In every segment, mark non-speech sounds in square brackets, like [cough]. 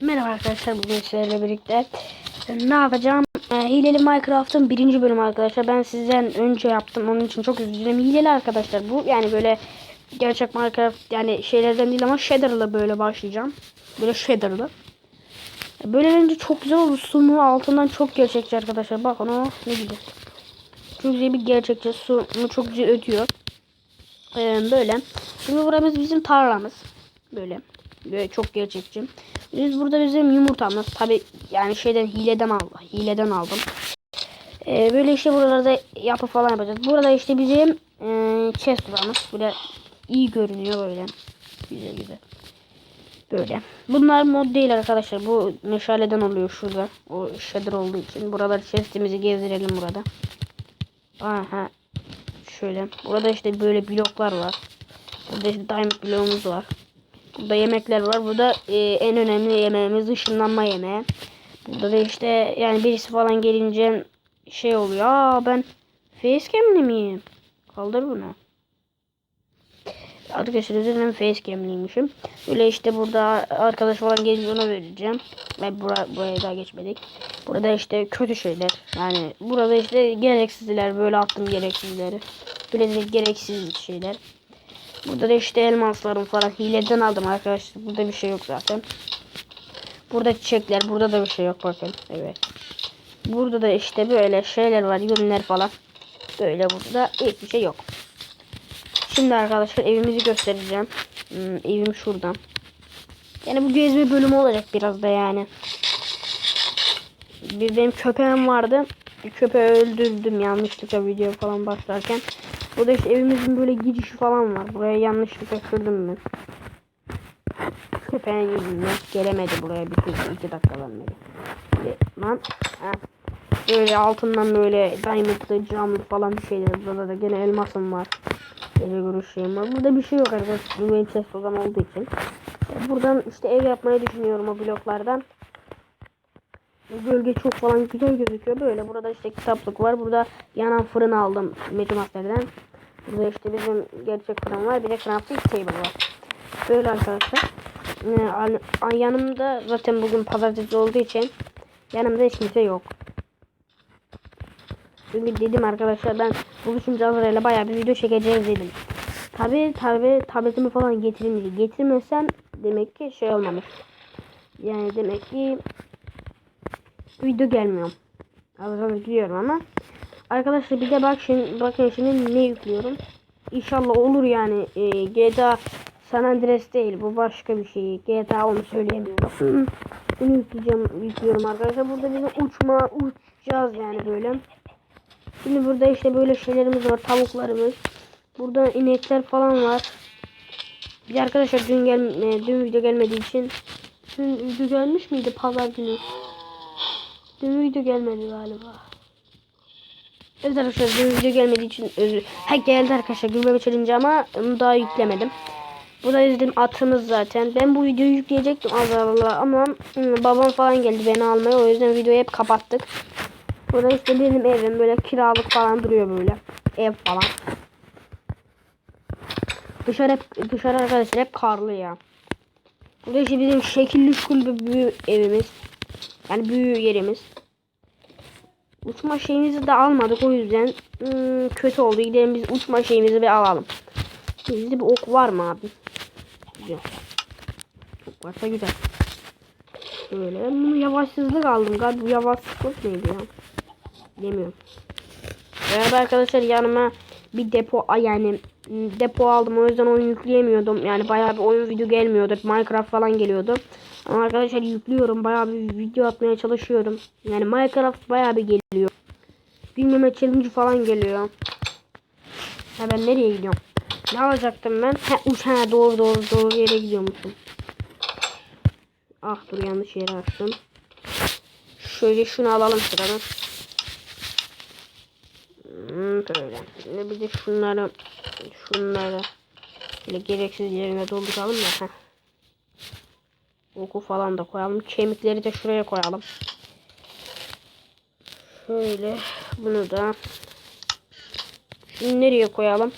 Merhaba arkadaşlar bugün sizlerle birlikte e, ne yapacağım? E, hileli Minecraft'ın birinci bölümü arkadaşlar. Ben sizden önce yaptım onun için çok dilerim. Hileli arkadaşlar bu yani böyle gerçek Minecraft yani şeylerden değil ama shader'la böyle başlayacağım. Böyle shader'la. Böyle önce çok güzel olur. Sumu altından çok gerçekçi arkadaşlar. Bakın o ne güzel. Çok güzel bir gerçekçi. Sumu çok güzel ötüyor. E, böyle. Şimdi buramız bizim tarlamız. Böyle. Böyle çok gerçekçi. Biz burada bizim yumurtamız. Tabi yani şeyden hileden aldım. Hileden aldım. Ee, böyle işte buralarda yapı falan yapacağız. Burada işte bizim e, chest odamız. Böyle iyi görünüyor böyle. Güzel güzel. Böyle. Bunlar mod değil arkadaşlar. Bu meşaleden oluyor şurada. O shader olduğu için. Buralar chestimizi gezdirelim burada. Aha. Şöyle. Burada işte böyle bloklar var. Burada işte diamond bloğumuz var. Burada yemekler var. Burada e, en önemli yemeğimiz ışınlanma yemeği. Burada da işte yani birisi falan gelince şey oluyor. Aa ben facecam'li miyim? Kaldır bunu. Arkadaşlar özür dilerim facecam'liymişim. Öyle işte burada arkadaş falan gelince ona vereceğim. Ve bura, buraya daha geçmedik. Burada işte kötü şeyler. Yani burada işte gereksizler. Böyle attım gereksizleri. Böyle gereksiz şeyler. Burada da işte elmaslarım falan hileden aldım arkadaşlar. Burada bir şey yok zaten. Burada çiçekler. Burada da bir şey yok bakın. Evet. Burada da işte böyle şeyler var. Yünler falan. Böyle burada hiçbir şey yok. Şimdi arkadaşlar evimizi göstereceğim. Hmm, evim şuradan. Yani bu gezme bölümü olacak biraz da yani. Bir benim köpeğim vardı. Bir köpeği öldürdüm yanlışlıkla video falan başlarken. Burada işte evimizin böyle girişi falan var. Buraya yanlışlıkla kırdım ben. Köpeğin yüzünden gelemedi buraya bir türlü iki dakikadan beri. Lan. Ha. Böyle altından böyle diamondlı camlı falan bir şeyler. Burada da gene elmasım var. Gece görüş şeyim var. Burada bir şey yok arkadaşlar. Benim ses odam olduğu için. Buradan işte ev yapmayı düşünüyorum o bloklardan. Gölge çok falan güzel gözüküyor. Böyle burada işte kitaplık var. Burada yanan fırın aldım Mecumaster'den. Burada işte bizim gerçek fırın var. Bir de crafting table var. Böyle arkadaşlar. Ee, an- yanımda zaten bugün pazartesi olduğu için yanımda hiç kimse yok. Çünkü dedim arkadaşlar ben buluşunca Azra'yla bayağı bir video çekeceğiz dedim. Tabi tabi tabletimi falan getireyim dedi. Getirmesem demek ki şey olmamış. Yani demek ki video gelmiyor. Azra biliyorum ama. Arkadaşlar bir de bak şimdi bakın şimdi ne yüklüyorum. İnşallah olur yani. Ee, GTA San Andreas değil bu başka bir şey. GTA onu söyleyemiyorum. Bunu yükleyeceğim, yüklüyorum arkadaşlar. Burada bizim uçma uçacağız yani böyle. Şimdi burada işte böyle şeylerimiz var. Tavuklarımız. Burada inekler falan var. Bir arkadaşlar dün gel e, dün video gelmediği için dün video gelmiş miydi pazar günü? Dün video gelmedi galiba. Evet arkadaşlar dün video gelmediği için özür. Ha geldi arkadaşlar gülmeme challenge ama onu daha yüklemedim. Burada izledim atımız zaten. Ben bu videoyu yükleyecektim az ama hmm, babam falan geldi beni almaya. O yüzden videoyu hep kapattık. Burada işte benim evim böyle kiralık falan duruyor böyle. Ev falan. Dışarı hep dışarı arkadaşlar hep karlı ya. Burada işte bizim şekilli şukul büyük evimiz. Yani büyük yerimiz. Uçma şeyimizi de almadık o yüzden hmm, kötü oldu. Gidelim biz uçma şeyimizi bir alalım. Bizde bir ok var mı abi? Güzel. Ok varsa güzel. Böyle. Bunu yavaşsızlık aldım. Galiba bu yavaşsızlık neydi ya? Bilmiyorum. Beraber arkadaşlar yanıma bir depo yani depo aldım. O yüzden oyun yükleyemiyordum. Yani bayağı bir oyun video gelmiyordu. Minecraft falan geliyordu. Ama arkadaşlar yüklüyorum. Bayağı bir video atmaya çalışıyorum. Yani Minecraft bayağı bir geliyor. Bilmeme challenge falan geliyor. Ha ben nereye gidiyorum? Ne alacaktım ben? Ha uç doğru doğru doğru yere gidiyormuşum. Ah dur yanlış yere açtım. Şöyle şunu alalım sıradan. Böyle. Şimdi bir de şunları şunları böyle gereksiz yerine dolduralım da. Heh. Oku falan da koyalım. Kemikleri de şuraya koyalım. Şöyle bunu da şunu nereye koyalım?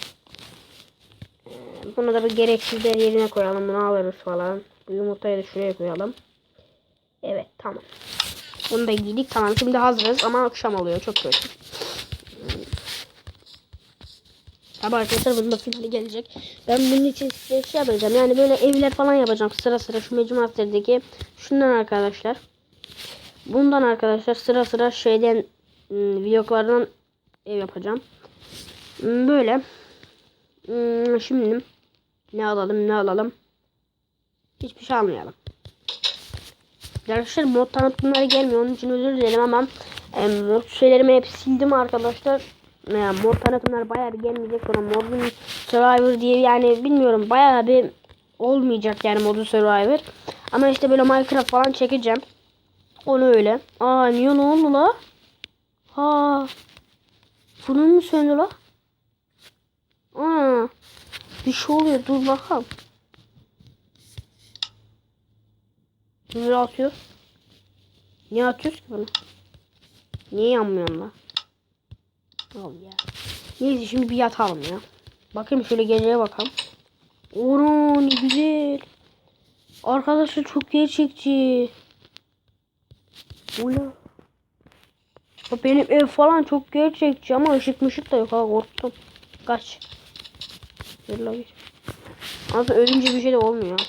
Ee, Bunu da bir gereksizler yerine koyalım. Bunu alırız falan. Bu yumurtayı da şuraya koyalım. Evet tamam. Bunu da giydik. Tamam şimdi hazırız ama akşam oluyor. Çok kötü. Tabi arkadaşlar bunun da finali gelecek. Ben bunun için size şey yapacağım. Yani böyle evler falan yapacağım sıra sıra şu Mecumaster'daki şundan arkadaşlar. Bundan arkadaşlar sıra sıra şeyden ım, vloglardan ev yapacağım. Hmm, Böyle. Hmm, Şimdi ne alalım ne alalım. Hiçbir şey almayalım. Arkadaşlar mod tanıtımları gelmiyor. Onun için özür dilerim ama e, mod şeylerimi hep sildim arkadaşlar. E, mod tanıtımları bayağı bir gelmeyecek. Sonra modun Survivor diye yani bilmiyorum bayağı bir olmayacak yani modu Survivor. Ama işte böyle Minecraft falan çekeceğim. Onu öyle. Aa niye ne oldu la? Ha. Bunun mu söndü la? Aa. Bir şey oluyor. Dur bakalım. Böyle atıyor. Niye atıyoruz ki bunu? Niye yanmıyorsun la? Al ya. Neyse şimdi bir yatalım ya. Bakayım şöyle geceye bakalım. Ooo ne güzel. Arkadaşlar çok gerçekçi. Ula. Benim ev falan çok gerçekçi ama ışık mışık da yok ha korktum. Kaç. Yürü git. Aslında ölünce bir şey de olmuyor.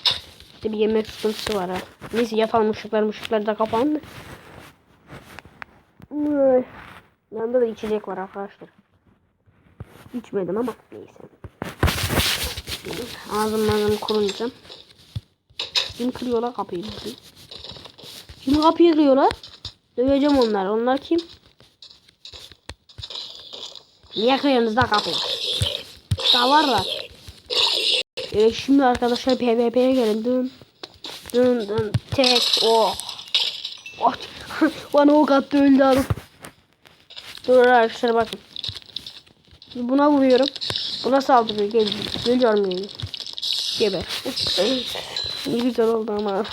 İşte bir yemek sıkıntısı var ha. Neyse yatalım ışıklar ışıklar da kapandı. Ay. Yanında da içecek var arkadaşlar. İçmedim ama neyse. Ağzım ağzım kurunca. Kim kırıyor la kapıyı? Kim kapıyı kırıyor la? Döveceğim onlar. Onlar kim? Niye kırıyorsunuz da kapıyı? Daha var da. Evet şimdi arkadaşlar PvP'ye gelin. Dın dın dın tek oh. oh. [laughs] Bana ok attı öldü adam. Dur arkadaşlar bakın. Buna vuruyorum. Buna saldırıyor. Gel, geliyorum yani. Geber. ne güzel oldu ama.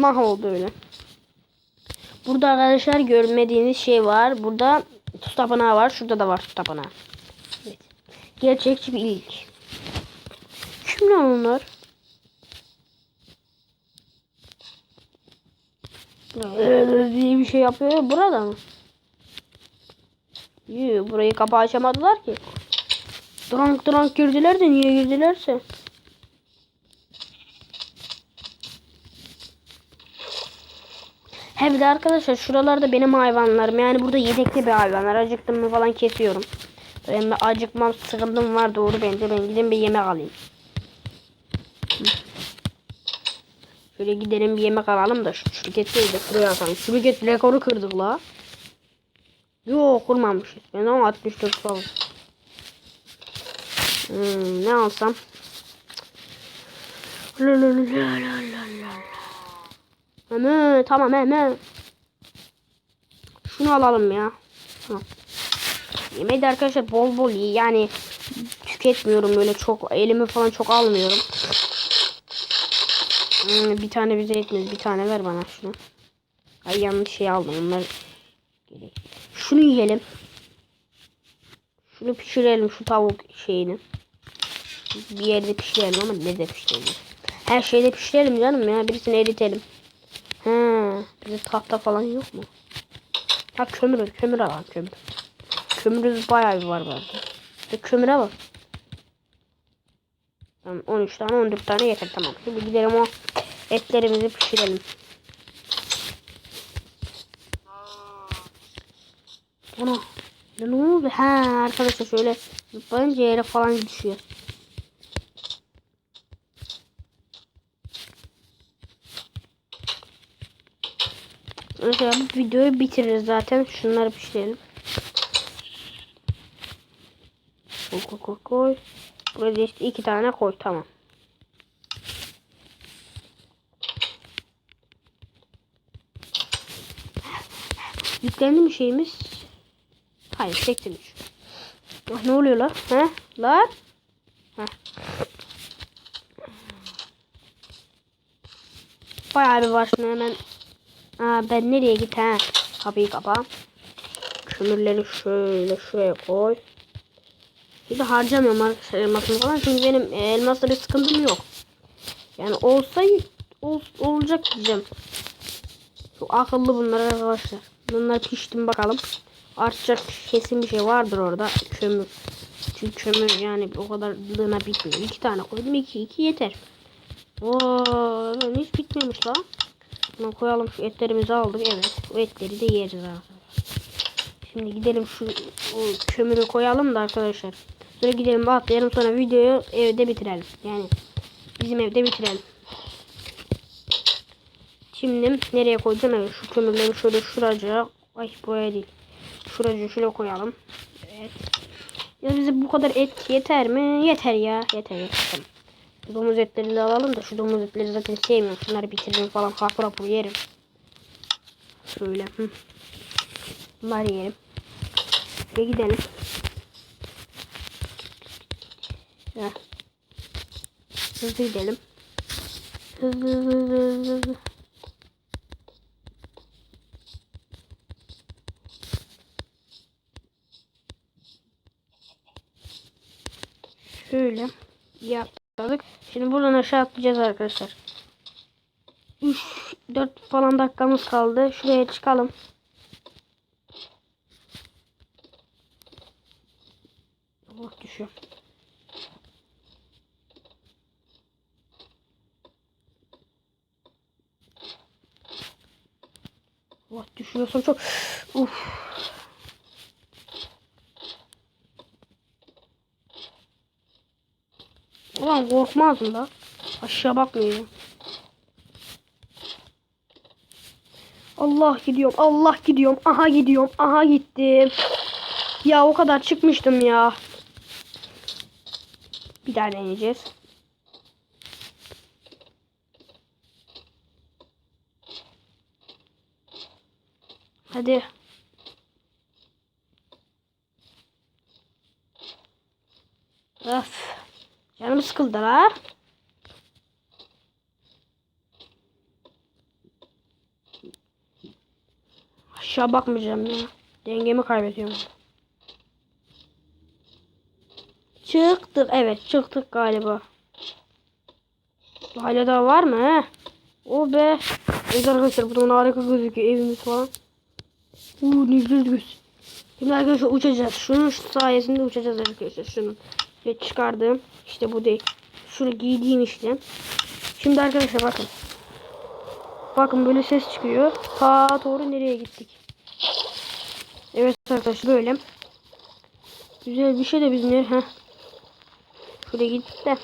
Nah oldu öyle. Burada arkadaşlar görmediğiniz şey var. Burada tuz tapınağı var. Şurada da var tuz tapınağı. Evet. Gerçekçi bir ilk. Kim lan onlar? Ee, diye bir şey yapıyor. ya, Burada mı? Yoo, burayı kapağı açamadılar ki. Drank drank girdiler de niye girdilerse. Hem de arkadaşlar şuralarda benim hayvanlarım. Yani burada yedekli bir hayvanlar. Acıktım mı falan kesiyorum. Benim acıkmam sıkıntım var doğru bence. Ben gideyim bir yemek alayım. Şöyle gidelim bir yemek alalım da şu şirketteyi de şuraya atalım. Şirket rekoru kırdık la. Yok kurmamışız. Ben ama 64 falan. Hmm, ne alsam? Hemen tamam hemen. Şunu alalım ya. Tamam. Yemeği de arkadaşlar bol bol iyi. Yani tüketmiyorum böyle çok. Elimi falan çok almıyorum. Hmm, bir tane bize yetmez. Bir tane ver bana şunu. Ay yanlış şey aldım. Onlar gerek. Şunu yiyelim. Şunu pişirelim şu tavuk şeyini. Bir yerde pişirelim ama ne de pişirelim. Her şeyde pişirelim canım ya. Birisini eritelim. He, bize tahta falan yok mu? Ha kömür, kömür alalım kömür. Kömürümüz bayağı bir var bende. İşte kömüre bak. Tamam 13 tane 14 tane yeter tamam. Şimdi gidelim o etlerimizi pişirelim. Ya ne oldu? Ha arkadaşlar şöyle zıplayınca yere falan düşüyor. Mesela bu videoyu bitiririz zaten. Şunları pişirelim. Koy koy koy koy. Burada işte iki tane koy tamam. Yüklendi mi şeyimiz? Hayır çektirmiş. Ah, ne oluyor lan? He? Lan? Heh. Bayağı bir var hemen. Aa, ben nereye git ha? Kapıyı kapa. Kömürleri şöyle şuraya koy. Bir de harcamıyorum elmasını falan. Çünkü benim e, elmasla bir sıkıntım yok. Yani olsa ol, olacak diyeceğim. Çok akıllı bunlar arkadaşlar. Bunlar piştim bakalım. Artacak kesin bir şey vardır orada. Kömür. Çünkü kömür yani o kadarlığına bitmiyor. İki tane koydum. iki iki yeter. Oo, hiç bitmemiş la. Bunu koyalım şu etlerimizi aldık. Evet. O etleri de yiyeceğiz arkadaşlar. Şimdi gidelim şu o kömürü koyalım da arkadaşlar. Sonra gidelim atlayalım sonra videoyu evde bitirelim. Yani bizim evde bitirelim. Şimdi nereye koyacağım? Evet şu kömürleri şöyle şuracığa. Ay buraya değil. Şuracığa şöyle koyalım. Evet. Ya bize bu kadar et yeter mi? Yeter ya. Yeter yeter. Domuz etlerini de alalım da şu domuz etleri zaten sevmiyorum. Şunları bitiririm falan. Hapur hapur yerim. Şöyle. Hı. Bunları yerim. Ve gidelim. Heh. Hızlı gidelim. Hızlı hızlı hızlı hızlı. hızlı. Şöyle yaptık. Şimdi buradan aşağı atlayacağız arkadaşlar. 3 4 falan dakikamız kaldı. Şuraya çıkalım. Allah düşüyor. Allah düşüyorsun çok. Uf. Ulan korkmazdım da. Aşağı bakmıyorum. Allah gidiyorum. Allah gidiyorum. Aha gidiyorum. Aha gittim. Ya o kadar çıkmıştım ya. Bir daha deneyeceğiz. Hadi. Canım sıkıldı la. Aşağı bakmayacağım ya. Dengemi kaybediyorum. Çıktık. Evet çıktık galiba. Hala daha var mı he? O be. Evet arkadaşlar buradan harika gözüküyor evimiz falan. Uuu ne güzel göz. Şimdi arkadaşlar uçacağız. Şunun sayesinde uçacağız arkadaşlar. Şunun. Ve çıkardım. İşte bu değil. Şunu giydiğim işte. Şimdi arkadaşlar bakın. Bakın böyle ses çıkıyor. Ta doğru nereye gittik. Evet arkadaşlar böyle. Güzel bir şey de biz ne? Heh. Şuraya gittik de.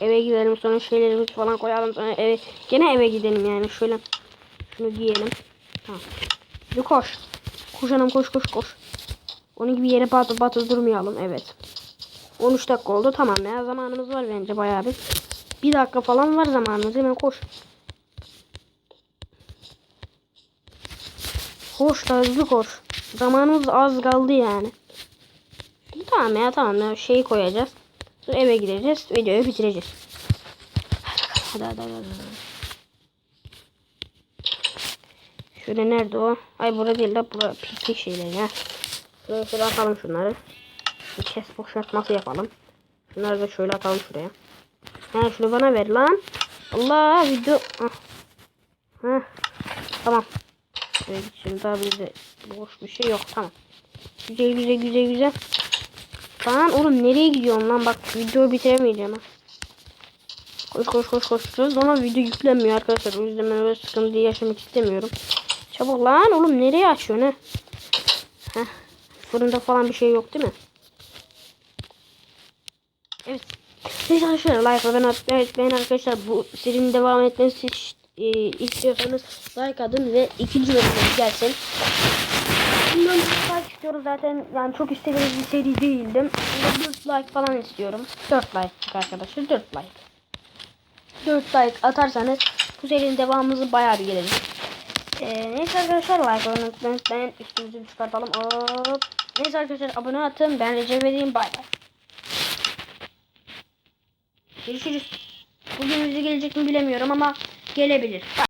Eve gidelim sonra şeylerimizi falan koyalım sonra eve gene eve gidelim yani şöyle şunu giyelim. Tamam. Bir koş. Koş koş koş koş. Onun gibi yere batı batı durmayalım evet. 13 dakika oldu tamam ya zamanımız var bence bayağı bir. Bir dakika falan var zamanımız hemen koş. Koş da hızlı koş. Zamanımız az kaldı yani. Tamam ya tamam ya şeyi koyacağız. Sonra eve gideceğiz. Videoyu bitireceğiz. Hadi hadi hadi. hadi. Şöyle nerede o? Ay burada değil de bura pislik şeyler ya. Şöyle atalım şunları. Bir kes boşaltması yapalım. Şunları da şöyle atalım şuraya. Ha şunu bana ver lan. Allah video. Ah. Heh. Tamam. Evet şimdi daha bizde boş bir şey yok tamam. Güzel güzel güzel güzel. Lan oğlum nereye gidiyorsun lan bak video bitiremeyeceğim ha. Koş koş koş koş. Sonra video yüklenmiyor arkadaşlar. O yüzden ben öyle sıkıntı yaşamak istemiyorum. Çabuk lan oğlum nereye açıyorsun ha? Heh. Fırında falan bir şey yok değil mi? Evet. Neyse arkadaşlar like ben, evet, ben arkadaşlar bu serinin devam etmesi iş- e, istiyorsanız like atın ve ikinci bölümde gelsin. Bundan like istiyoruz zaten yani çok istediğimiz bir seri değildim. 4 like falan istiyorum. 4 like arkadaşlar 4 like. 4 like atarsanız bu serinin devamımızı bayağı bir gelir. Ee, neyse arkadaşlar like olmayı unutmayın. Üstümüzü çıkartalım. Hop. Neyse arkadaşlar abone atın. Ben Recep edeyim. Bay bay. Görüşürüz. Bugün bize gelecek mi bilemiyorum ama gelebilir. Bye.